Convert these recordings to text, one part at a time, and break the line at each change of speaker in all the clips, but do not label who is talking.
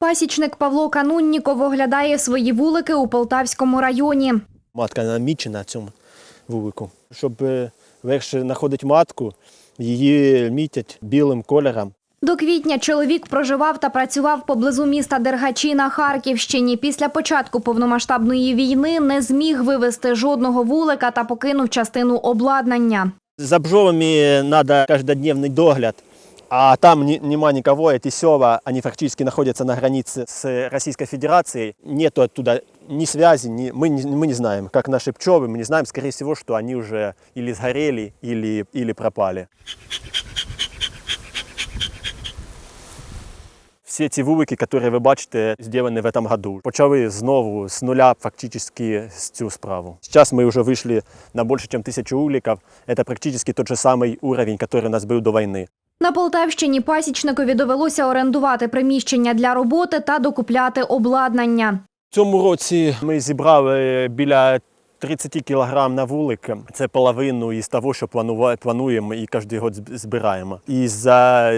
Пасічник Павло Канунніков оглядає свої вулики у Полтавському районі.
Матка намічена на цьому вулику. Щоб легше знаходити матку, її мітять білим кольором.
До квітня чоловік проживав та працював поблизу міста Дергачі на Харківщині. Після початку повномасштабної війни не зміг вивезти жодного вулика та покинув частину обладнання.
За бджолами треба кожнодневний догляд, а там не- нема никого, эти села, они фактически находятся на границе с Российской Федерацией. Нету оттуда ни связи, ни, мы, не, мы не знаем, как наши пчелы, мы не знаем, скорее всего, что они уже или сгорели, или, или пропали. Всі ці вулики, які ви бачите, зроблені в этом году. Почали знову з нуля фактично з цю справу. Зараз ми вже вийшли на більше, ніж тисячу вуликів. Це практично той же самий уровень, який у нас був до війни.
На Полтавщині пасічникові довелося орендувати приміщення для роботи та докупляти обладнання.
В цьому році ми зібрали біля 30 кг на вулик. Це половину із того, що плануємо і кожен рік збираємо. І за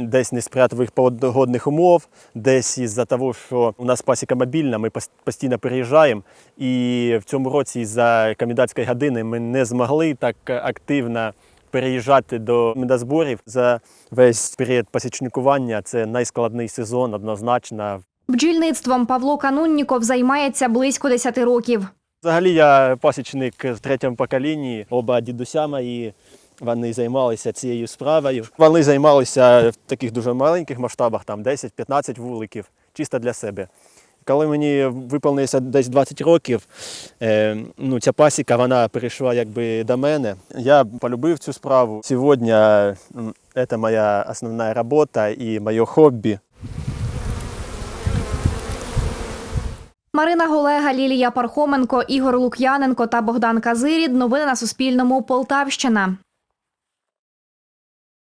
десь несприятливих погодних умов, десь із-за того, що у нас пасіка мобільна, ми пос- постійно переїжджаємо. І в цьому році із-за комендантської години ми не змогли так активно переїжджати до медозборів за весь період пасічникування. Це найскладний сезон, однозначно.
Бджільництвом Павло Канунніков займається близько 10 років.
Взагалі я пасічник в третьому поколінні. Оба дідуся мої вони займалися цією справою. Вони займалися в таких дуже маленьких масштабах, там 10-15 вуликів, чисто для себе. Коли мені виповнилося десь 20 років, е, ну, ця пасіка вона перейшла якби до мене. Я полюбив цю справу. Сьогодні це моя основна робота і моє хобі.
Марина Голега, Лілія Пархоменко, Ігор Лук'яненко та Богдан Казирід. Новини на Суспільному. Полтавщина.